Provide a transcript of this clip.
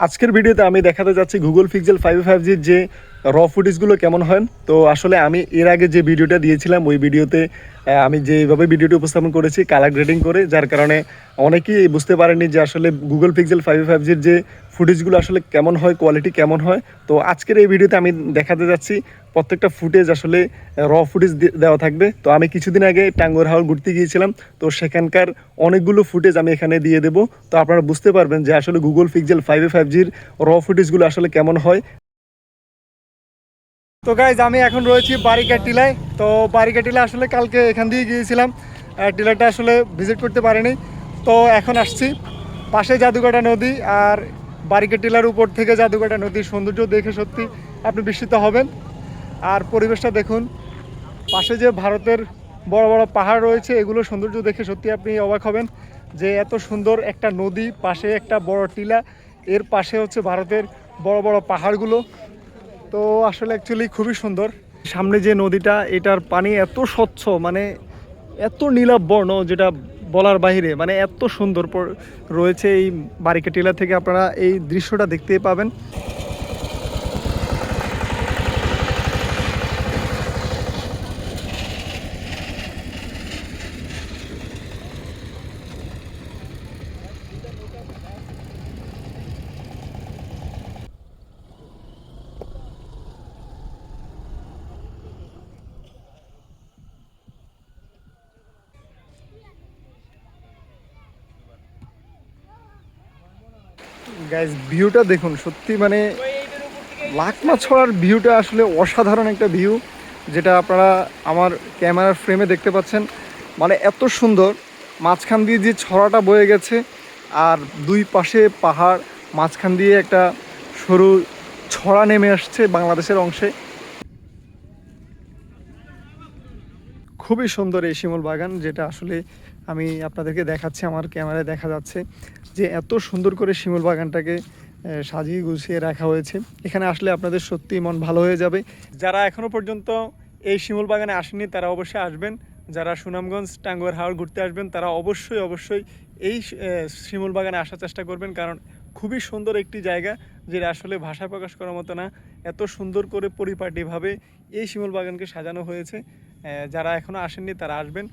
আজকের ভিডিওতে আমি দেখাতে যাচ্ছি গুগল পিক্সেল ফাইভ ফাইভ জির যে র ফুটেজগুলো কেমন হয়? তো আসলে আমি এর আগে যে ভিডিওটা দিয়েছিলাম, ওই ভিডিওতে আমি যেভাবে ভিডিওটি উপস্থাপন করেছি কালার গ্রেডিং করে, যার কারণে অনেকেই বুঝতে পারেনি যে আসলে গুগল পিক্সেল ফাইভ ফাইভ জির যে ফুটেজগুলো আসলে কেমন হয় কোয়ালিটি কেমন হয়। তো আজকের এই ভিডিওতে আমি দেখাতে যাচ্ছি, প্রত্যেকটা ফুটেজ আসলে র ফুটেজ দেওয়া থাকবে। তো আমি কিছুদিন আগে টাঙ্গর হাওর ঘুরতে গিয়েছিলাম, তো সেখানকার অনেকগুলো ফুটেজ আমি এখানে দিয়ে দেবো। তো আপনারা বুঝতে পারবেন যে আসলে গুগল পিক্সেল ফাইভ ফাইভ জির র ফুটেজগুলো আসলে কেমন হয়। তো গাইজ আমি এখন রয়েছি বারিকা টিলায় তো বারিকা টিলা আসলে কালকে এখান দিয়ে গিয়েছিলাম। টিলাটা আসলে ভিজিট করতে পারিনি। তো এখন আসছি পাশে জাদুকাটা নদী আর বারিকা টিলার উপর থেকে জাদুকাটা নদীর সৌন্দর্য দেখে সত্যি আপনি বিস্মিত হবেন। আর পরিবেশটা দেখুন, পাশে যে ভারতের বড় বড় পাহাড় রয়েছে এগুলো সৌন্দর্য দেখে সত্যি আপনি অবাক হবেন যে এত সুন্দর একটা নদী, পাশে একটা বড় টিলা, এর পাশে হচ্ছে ভারতের বড় বড় পাহাড়গুলো। তো আসলে অ্যাকচুয়ালি খুবই সুন্দর। সামনে যে নদীটা, এটার পানি এত স্বচ্ছ মানে এত নীলাভ বর্ণ, যেটা বলার বাহিরে মানে এত সুন্দর রয়েছে এই বারিকা টিলা থেকে আপনারা এই দৃশ্যটা দেখতেই পাবেন। গাইজ ভিউটা দেখুন, সত্যি মানে লাকমা ছড়ার ভিউটা আসলে অসাধারণ একটা ভিউ যেটা আপনারা আমার ক্যামেরার ফ্রেমে দেখতে পাচ্ছেন। মানে এত সুন্দর, মাঝখান দিয়ে যে ছড়াটা বয়ে গেছে, আর দুই পাশে পাহাড়, মাঝখান দিয়ে একটা সরু ছড়া নেমে আসছে বাংলাদেশের অংশে। খুবই সুন্দর এই শিমল বাগান, যেটা আসলে আমি আপনাদেরকে দেখাচ্ছি, আমার ক্যামেরায় দেখা যাচ্ছে যে এত সুন্দর করে শিমল বাগানটাকে সাজিয়ে গুছিয়ে রাখা হয়েছে। এখানে আসলে আপনাদের সত্যি মন ভালো হয়ে যাবে। যারা এখনও পর্যন্ত এই শিমুল বাগানে আসেনি তারা অবশ্যই আসবেন। যারা সুনামগঞ্জ, টাঙ্গুয়ার হাওড় ঘুরতে আসবেন, তারা অবশ্যই অবশ্যই এই শিমুল বাগানে আসার চেষ্টা করবেন, কারণ খুবই সুন্দর একটি জায়গা, যেটা আসলে ভাষা প্রকাশ করার মতো না। এত সুন্দর করে পরিপাটিভাবে এই শিমুল বাগানকে সাজানো হয়েছে। যারা এখনও আসেননি তারা আসবেন।